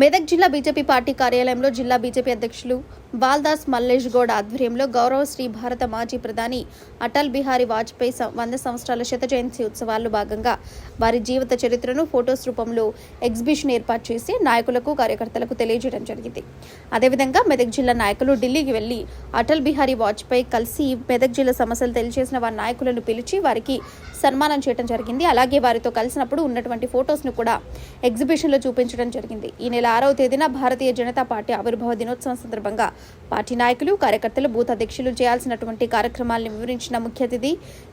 మెదక్ జిల్లా BJP party కార్యాలయంలో జిల్లా బీజేపీ అధ్యక్షులు బాల్దాస్ మల్లేష్ గౌడ్ ఆధ్వర్యంలో గౌరవ శ్రీ భారత మాజీ ప్రధాని అటల్ బిహారీ వాజ్పేయి వంద సంవత్సరాల శత జయంతి ఉత్సవాల్లో భాగంగా వారి జీవిత చరిత్రను ఫొటోస్ రూపంలో ఎగ్జిబిషన్ ఏర్పాటు చేసి నాయకులకు కార్యకర్తలకు తెలియజేయడం జరిగింది. అదేవిధంగా మెదక్ జిల్లా నాయకులు ఢిల్లీకి వెళ్ళి అటల్ బిహారీ వాజ్పేయి కలిసి మెదక్ జిల్లా సమస్యలు తెలియజేసిన వారి నాయకులను పిలిచి వారికి సన్మానం చేయడం జరిగింది. అలాగే వారితో కలిసినప్పుడు ఉన్నటువంటి ఫొటోస్ను కూడా ఎగ్జిబిషన్లో చూపించడం జరిగింది. ఈ నెల ఆరవ తేదీన భారతీయ జనతా పార్టీ ఆవిర్భావ దినోత్సవం సందర్భంగా పార్టీ నాయకులు కార్యకర్తలు బూత్ అధ్యక్షులు చేయాల్సినటువంటి కార్యక్రమాలను వివరించిన ముఖ్య అతిథి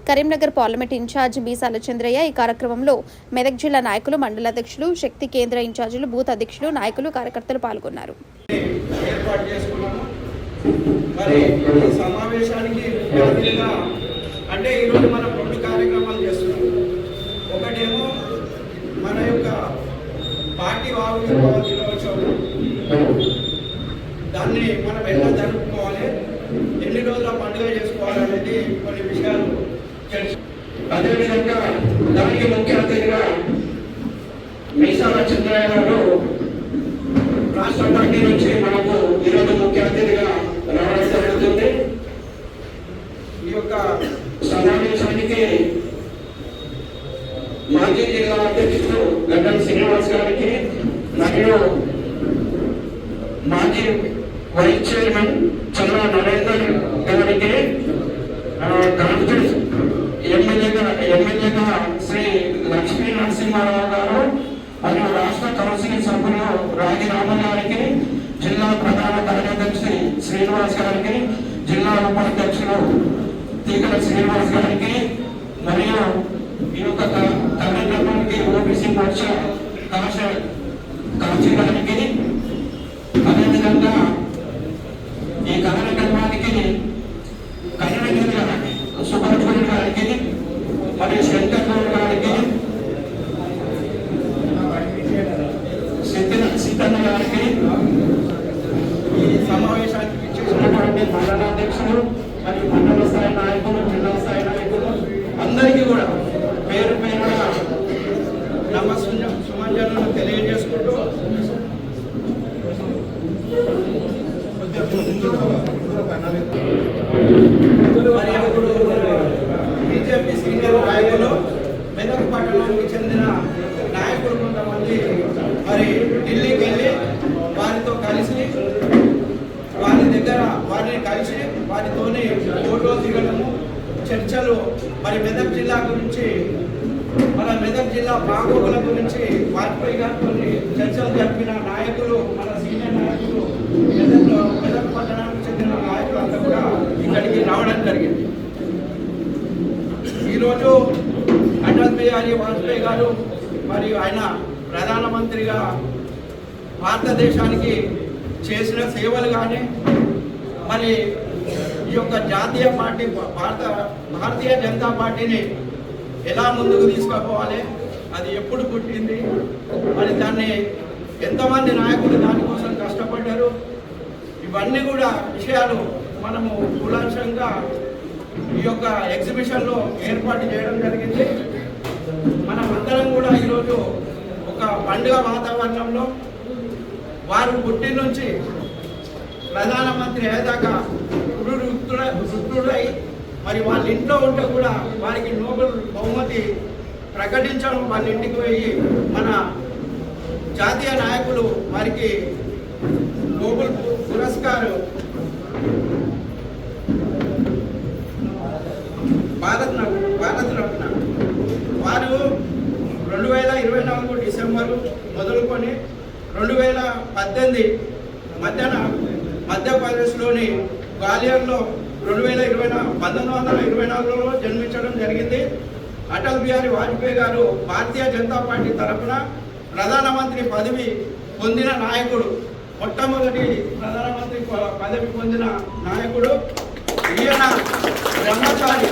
Karimnagar parliament in charge Beesala Chandraiah ఈ కార్యక్రమంలో మెదక్ జిల్లా నాయకులు మండల అధ్యక్షులు శక్తి కేంద్ర ఇన్ఛార్జీలు బూత్ అధ్యక్షులు నాయకులు కార్యకర్తలు పాల్గొన్నారు. మరి సమావేశానికి అంటే ఈరోజు మనం రెండు కార్యక్రమాలు చేస్తున్నాం ఒకటేమో మన యొక్క పార్టీ ఆవిర్భావ దినోత్సవం దాన్ని మనం ఎలా జరుపుకోవాలి? ఎన్ని రోజుల పండుగ చేసుకోవాలనేది కొన్ని విషయాలు తెలుసు. అదేవిధంగా దానికి ముఖ్య అతిథిగా మీసాల చంద్రయ్య గారు రాష్ట్ర పార్టీ నుంచి మనకు ఈరోజు ముఖ్య అతిథిగా రావడం జరుగుతుంది ఈ యొక్క సమావేశానికి మాజీ జిల్లా అధ్యక్షుడు గడ్డం శ్రీనివాస్ గారికి మరియు మాజీ వైస్ చైర్మన్ చంద్ర నరేందర్ గారికి ఆ, కాన్ఫరెన్స్ ఎమ్మెల్యేగా ఎమ్మెల్యేగా శ్రీ లక్ష్మీ నరసింహారావు గారు మరియు రాష్ట్ర కౌన్సిల్ సభ్యులు రాగి రామ గారికి జిల్లా ప్రధాన కార్యదర్శి శ్రీనివాస్ గారికి జిల్లా ఉపాధ్యక్షులు తీగల శ్రీనివాస్ గారికి మరియు యొక్క క- కార్యక్రమానికి ఓబీసీ మోర్చా కాశ కాశీ అదేవిధంగా ఈ కార్యక్రమానికి కన్నడ గారికి సుబ్రహ్మణ్య గారికి మరియు శంకర్ గౌడ్ గారికి సిద్ధ సిద్ధన్న గారికి ఈ సమావేశానికి విచ్చేసిన ఉన్నటువంటి మండలాధ్యక్షులు మరియు మండల స్థాయి నాయకులు జిల్లా స్థాయి నాయకులు అందరికీ కూడా పేరు పేరున నమస్సు సుమంజలను తెలియజేసుకుంటూ మరి అప్పుడు బీజేపీ సీనియర్ నాయకులు మెదక్ పట్టణానికి చెందిన నాయకులు కొంతమంది మరి ఢిల్లీకి వెళ్ళి వారితో కలిసి వారి దగ్గర వారిని కలిసి వారితోని ఫోటో దిగడము చర్చలు మరి మెదక్ జిల్లా గురించి మన మెదక్ జిల్లా బాగోగుల గురించి వాజ్పేయి కొన్ని చర్చలు జరిపిన నాయకులు మన సీనియర్ నాయకులు మెదక్లో మెదక్ పట్టణానికి చెందిన నాయకులు అంతా కూడా ఇక్కడికి రావడం జరిగింది. ఈరోజు అటల్ బిహారీ వాజ్పేయి గారు మరియు ఆయన ప్రధానమంత్రిగా భారతదేశానికి చేసిన సేవలు కానీ మరి ఈ యొక్క జాతీయ పార్టీ భారత భారతీయ జనతా పార్టీని ఎలా ముందుకు తీసుకుపోవాలి? అది ఎప్పుడు పుట్టింది? మరి దాన్ని ఎంతమంది నాయకులు దానికోసం కష్టపడ్డారు? ఇవన్నీ కూడా విషయాలు మనము కూలాంశంగా ఈ యొక్క ఎగ్జిబిషన్లో ఏర్పాటు చేయడం జరిగింది. మనం అందరం కూడా ఈరోజు ఒక పండుగ వాతావరణంలో వారు పుట్టి నుంచి రాత్రి అయ్యేదాకా వృద్ధుడ వృద్ధుడై మరి వాళ్ళ ఇంట్లో ఉంటే కూడా వారికి నోబెల్ బహుమతి ప్రకటించడం వాళ్ళ ఇంటికి పోయి మన జాతీయ నాయకులు వారికి నోబెల్ పురస్కారం. భారత్ భారత రత్న. వారు రెండు వేల ఇరవై నాలుగు డిసెంబరు మొదలుకొని రెండు వేల పద్దెనిమిది మధ్యాహ్నం మధ్యప్రదేశ్లోని గ్వాలియర్లో రెండు వేల ఇరవై పంతొమ్మిది వందల ఇరవై నాలుగులో జన్మించడం జరిగింది. అటల్ బిహారీ వాజ్పేయి గారు భారతీయ జనతా పార్టీ తరఫున ప్రధానమంత్రి పదవి పొందిన నాయకుడు. మొట్టమొదటి ప్రధానమంత్రి ప- పదవి పొందిన నాయకుడు. ఈయన బ్రహ్మచారి.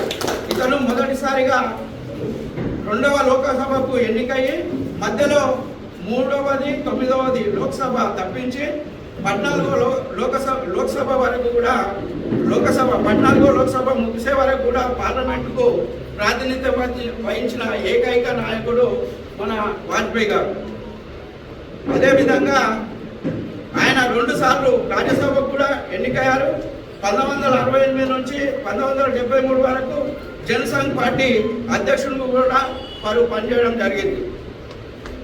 ఇతను మొదటిసారిగా రెండవ లోకసభకు ఎన్నికయ్యి మధ్యలో మూడవది తొమ్మిదవది లోక్సభ తప్పించి పద్నాలుగో లోకసభ లోక్సభ వరకు కూడా లోకసభ పద్నాలుగో లోక్సభ ముగిసే వరకు కూడా పార్లమెంటుకు ప్రాతినిధ్యం వహించిన ఏకైక నాయకుడు మన వాజ్పేయి గారు. అదేవిధంగా ఆయన రెండుసార్లు రాజ్యసభకు కూడా ఎన్నికయ్యారు. పంతొమ్మిది వందల అరవై ఎనిమిది నుంచి పంతొమ్మిది వందల డెబ్బై మూడు వరకు జనసంఘ్ పార్టీ అధ్యక్షుడు కూడా వారు పనిచేయడం జరిగింది.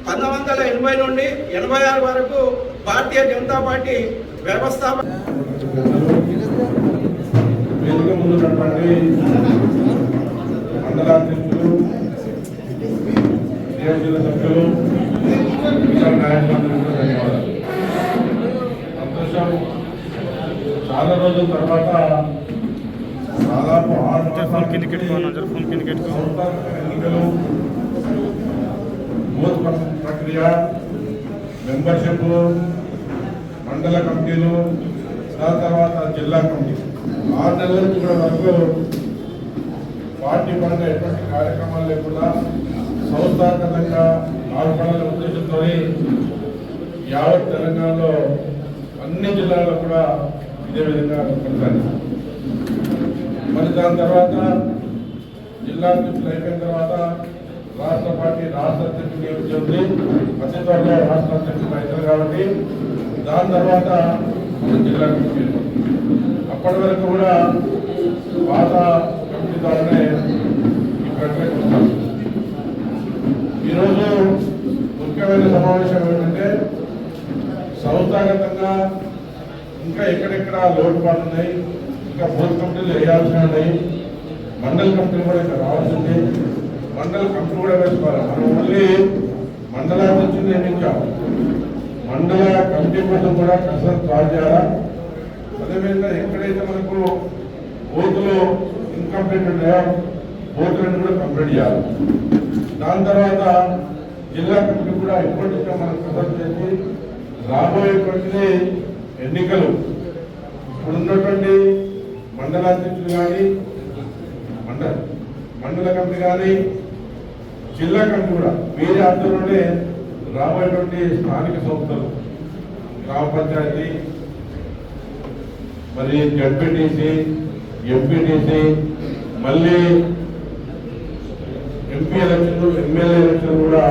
పంతొమ్మిది వందల ఎనభై నుండి ఎనభై ఆరు వరకు భారతీయ జనతా పార్టీ వ్యవస్థాపక చాలా రోజుల తర్వాత దాదాపు ఆరు ఫోన్ కింద పెట్టుకోవాలి ఫోన్ కింద పెట్టుకోవాలి బూత్ ప్రక్రియ మెంబర్షిప్ మండల కమిటీలు దాని తర్వాత జిల్లా కమిటీ. ఆరు నెలల నుంచి కూడా వరకు పార్టీ పరంగా ఎటువంటి కార్యక్రమాలు లేకుండా సంస్థాగతంగా పాల్పడాలనే ఉద్దేశంతో యావత్ తెలంగాణలో అన్ని జిల్లాల్లో కూడా ఇదే విధంగా కొనసాగింది. మరి దాని తర్వాత జిల్లా అధ్యక్షులు అయిపోయిన తర్వాత రాష్ట్ర పార్టీ రాష్ట్ర అధ్యక్షుడు నియమించింది అతి త్వరలో రాష్ట్ర అధ్యక్షుడు అవుతారు కాబట్టి దాని తర్వాత జిల్లా కమిటీ. అప్పటి వరకు కూడా పాత కమిటీ ద్వారానే ఈ ప్రక్రియ ఈరోజు ముఖ్యమైన సమావేశం ఏంటంటే సంస్థాగతంగా ఇంకా ఎక్కడెక్కడ లోటుపాట్లు ఉన్నాయి ఇంకా బోర్డు కమిటీలు వేయాల్సి ఉన్నాయి మండల కమిటీలు కూడా ఇక్కడ రావాల్సింది మండల కమిటీ కూడా వేసుకోవాలి మనం ఓన్లీ మండలాధ్యక్షులు నియమించాం మండల కమిటీ కోసం కూడా కసరత్ బాగా అదేవిధంగా ఎక్కడైతే మనకు బూత్లు ఇన్కంప్లీట్ ఉన్నాయో బూత్లను కూడా కంప్లీట్ చేయాలి. దాని తర్వాత జిల్లా కమిటీ కూడా ఇప్పటికే మనం కసరత్ చేసి రాబోయేటువంటిది ఎన్నికలు. ఇప్పుడున్నటువంటి మండలాధ్యక్షులు కానీ మండల మండల కమిటీ కానీ జిల్లా కూడా వీరి ఆధ్వర్యంలోనే రాబోయేటువంటి స్థానిక సంస్థలు గ్రామ పంచాయతీ మరి జడ్పీటీసీ ఎంపీటీసీ మళ్ళీ ఎంపీ ఎలక్షన్లు ఎమ్మెల్యే ఎలక్షన్లు కూడా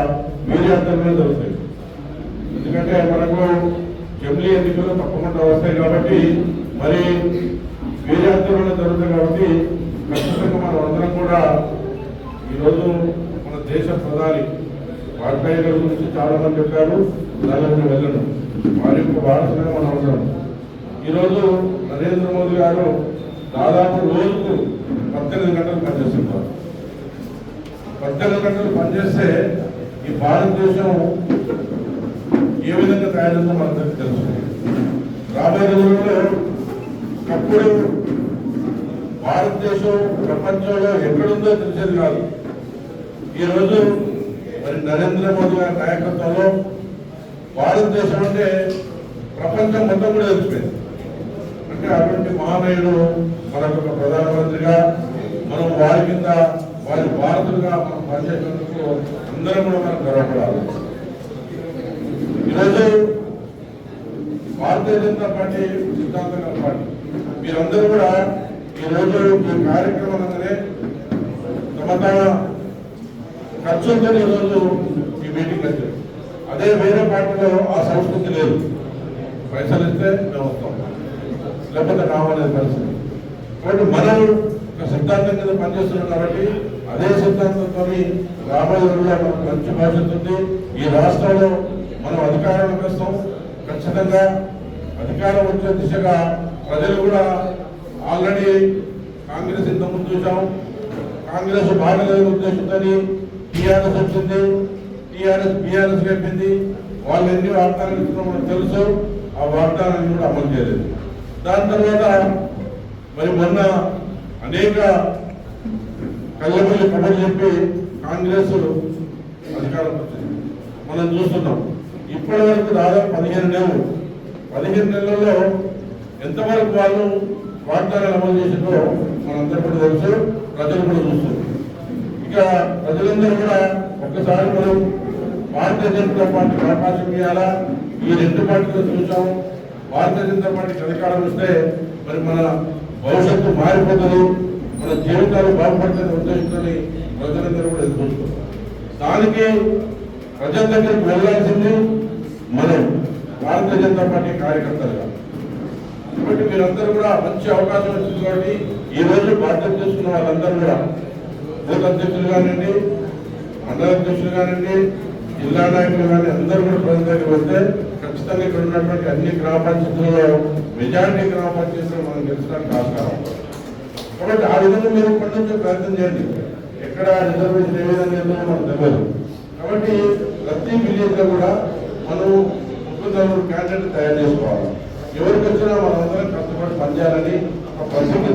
వీరి ఆధ్వర్యంలో జరుగుతాయి. ఎందుకంటే మనకు జమిలీ ఎన్నికలు తప్పకుండా వస్తాయి కాబట్టి మరి వేరే ఆధ్వర్యంలో జరుగుతాయి కాబట్టి ఖచ్చితంగా మనం అందరం కూడా ఈరోజు దేశ ప్రధాని వాజ్పేయి గారి గురించి చాలా మంది చెప్పారు. దానిని వెళ్ళను. వారి యొక్క వారసులుగా మనం అవసరం ఈరోజు నరేంద్ర మోదీ గారు దాదాపు రోజుకు పద్దెనిమిది గంటలు పనిచేస్తున్నారు పద్దెనిమిది గంటలు పనిచేస్తే ఈ భారతదేశం ఏ విధంగా తయారుందో మనందరికీ తెలుసు రాబోయే రోజుల్లో అప్పుడు భారతదేశం ప్రపంచంలో ఎక్కడుందో తెలిసేది కాదు. ఈరోజు మరి నరేంద్ర మోదీ గారి నాయకత్వంలో భారతదేశం అంటే ప్రపంచం మొత్తం కూడా తెలిసిపోయింది. అంటే అటువంటి మహానయుడు మనకు ప్రధానమంత్రిగా మనం వారి కింద వారి భారతులుగా మనం పనిచేసినందుకు అందరం కూడా మనం గర్వపడాలి. ఈరోజు భారతీయ జనతా పార్టీ సిద్ధాంతంగా పార్టీ మీరందరూ కూడా ఈరోజు ఈ కార్యక్రమం అనగానే తమ తమ ఈరోజు ఈ మీటింగ్ వచ్చారు అదే వేరే పార్టీలో ఆ సంస్కృతి లేదు. పైసలు ఇస్తే మేము వస్తాం. లేకపోతే రావనే పరిస్థితి. కాబట్టి మనం ఒక సిద్ధాంతం కింద పనిచేస్తున్నాం కాబట్టి అదే సిద్ధాంతంతో రాబోయే రోజుల్లో మనకు మంచి భవిష్యత్తు ఉంది. ఈ రాష్ట్రంలో మనం అధికారంలోకి వస్తాం ఖచ్చితంగా అధికారం వచ్చే దిశగా ప్రజలు కూడా ఆల్రెడీ కాంగ్రెస్ ఇంతకుముందు చూసాం. కాంగ్రెస్ బాగలేని ఉద్దేశంతో టీఆర్ఎస్ వచ్చింది టీఆర్ఎస్ బీఆర్ఎస్ చెప్పింది వాళ్ళు ఎన్ని వాగ్దానాలు ఇస్తున్నారో మనకు తెలుసు. ఆ వాగ్దానాన్ని కూడా అమలు చేయలేదు. దాని తర్వాత మరి మొన్న అనేక కళ్ళబల్లి కబుర్లు చెప్పి కాంగ్రెస్ అధికారం వచ్చింది. మనం చూస్తున్నాం. ఇప్పటి వరకు దాదాపు పదిహేను నెలలు. పదిహేను నెలల్లో ఎంతవరకు వాళ్ళు వాగ్దానాలు అమలు చేసిందో మనందరూ కూడా తెలుసు. ప్రజలు కూడా చూస్తున్నారు. ఇంకా ప్రజలందరూ కూడా ఒక్కసారి మనం భారతీయ జనతా పార్టీ ప్రకాశం చేయాలా ఈ రెండు పార్టీలు చూసాం. భారతీయ జనతా పార్టీ అధికారం వస్తే మరి మన భవిష్యత్తు మారిపోతుంది. మన జీవితాలు బాగుపడుతున్న ఉద్దేశంతో ప్రజలందరూ కూడా ఎదుర్కొంటున్నారు దానికి ప్రజల దగ్గరికి వెళ్ళాల్సింది మనం భారతీయ జనతా పార్టీ కార్యకర్తలుగా. కాబట్టి మీరందరూ కూడా మంచి అవకాశం వచ్చింది కాబట్టి ఈ రోజు బాధ్యత తీసుకున్న వాళ్ళందరూ కూడా బూత్ అధ్యక్షులు కానివ్వండి మండల అధ్యక్షులు కానివ్వండి జిల్లా నాయకులు కానీ అందరూ కూడా ప్రజల దగ్గరికి వస్తే ఖచ్చితంగా ఇక్కడ ఉన్నటువంటి అన్ని గ్రామ పంచాయతీల్లో మెజారిటీ గ్రామ పంచాయతీలు మనం గెలిచడానికి ఆస్కారం కాబట్టి ఆ విధంగా మీరు పండించే ప్రయత్నం చేయండి. ఎక్కడ రిజర్వేషన్ ఏ విధంగా ఉందో మనకు తెలియదు. కాబట్టి ప్రతి విలేజ్లో కూడా మనం ముప్పై నలుగురు క్యాండిడేట్ తయారు చేసుకోవాలి. ఎవరికి వచ్చినా మనందరం కష్టపడి పనిచేయాలని ఒక ప్రసిద్ధి